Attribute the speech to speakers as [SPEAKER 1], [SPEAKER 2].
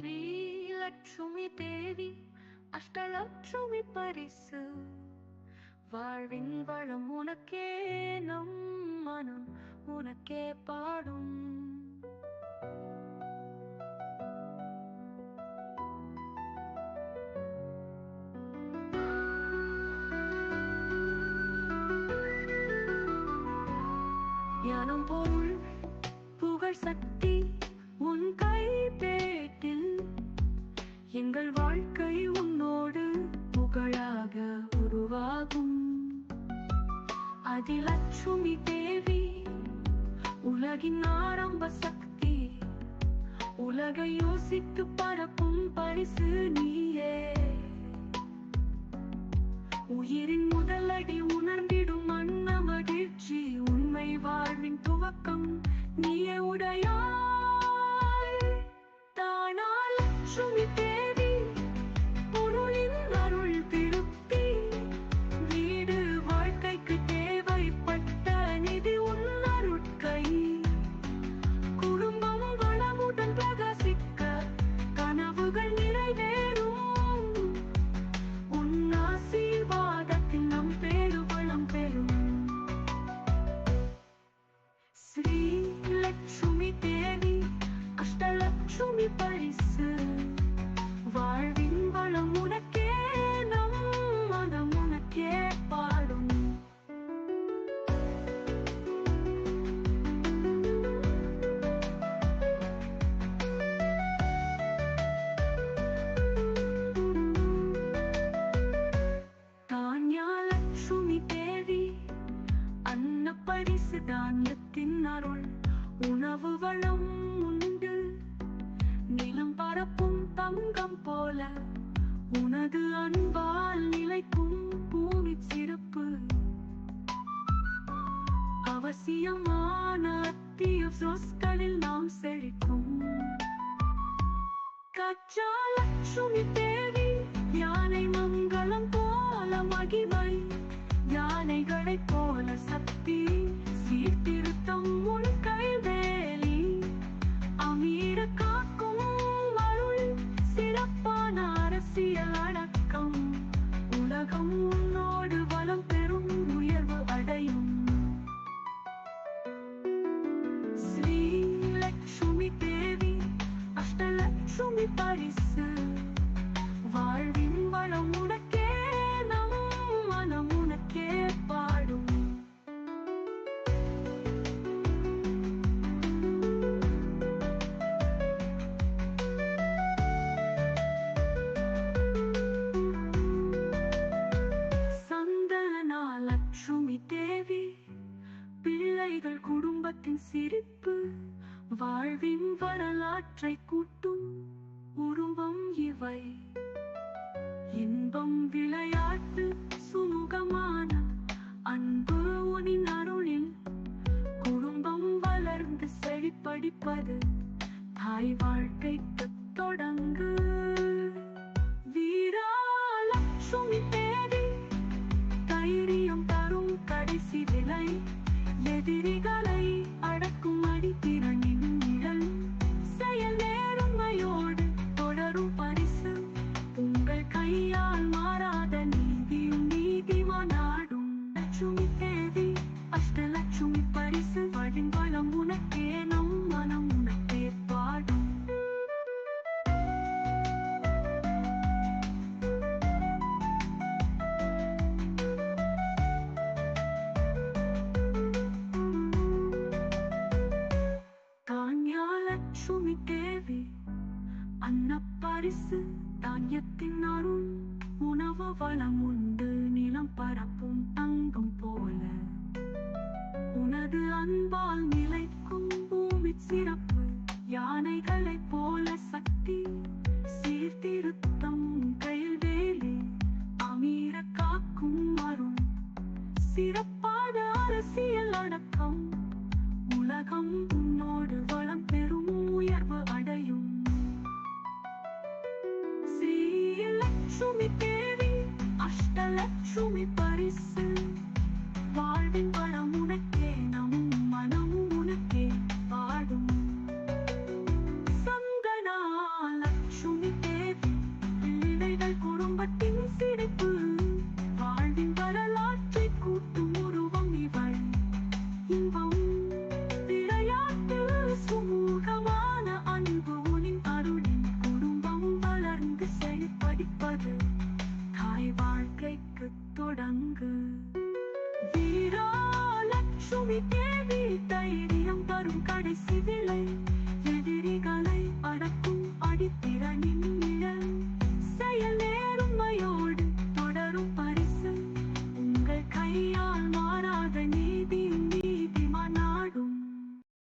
[SPEAKER 1] ஸ்ரீலட்சுமி தேவி அஷ்டலட்சுமி பரிசு. வாழ்வின் வளம் உனக்கே நம் மனம் உனக்கே பாடும். ஞானம் போல் புகழ் சக்தி எங்கள் வாழ்க்கை உன்னோடு புகழாக உருவாகும். அதிலட்சுமி தேவி உலகின் ஆரம்ப சக்தி. உலகை யோசித்து பரப்பும் பரிசு நீ அன்ன பரிசு அருள் உணவு வளம் உண்டு. நிலம் பரப்பும் தங்கம் போல உனது அன்பால் நிலைக்கும் பூமி சிறப்பு. அவசியமான அத்திய சொற்களில் நாம் செழிக்கும். கச்சா லட்சுமி தேவி யானை அஷ்டலட்சுமி பரிசு. வாழ்வின் வளம் உனக்கே நம் மனம் உனக்கே பாடும். சந்தனா லட்சுமி தேவி பிள்ளைகள் குடும்பத்தின் சிரிப்பு வாழ்வின் வரலாற்றை கூட்டும். உருவம் இவை. இன்பம் விளையாட்டு சுமூகமான அன்பு உனின் அருளில். குடும்பம் வளர்ந்து செழிப்படிப்பது தாய் வாழ்க்கைக்கு தொடங்கு. வீராலட்சுமி தேவி பரிசு தானியத்தின் அருள் உணவு வளம் உண்டு நிலம் பரப்பும் தங்கம் போல. உனது அன்பால் நிலைக்கும் பூமி சிறப்பு யானைகளைப் போல சக்தி சீர்திருத்தம் கைவேலி அமீர காக்கும் அருள். சிறப்பான அரசியல் அடக்கம் உலகம் தொடங்கு. வீராலட்சுமி தேவி தைரியம் தரும் கடைசி விலை. எதிரிகளை அடக்கும் அடித்திறனி.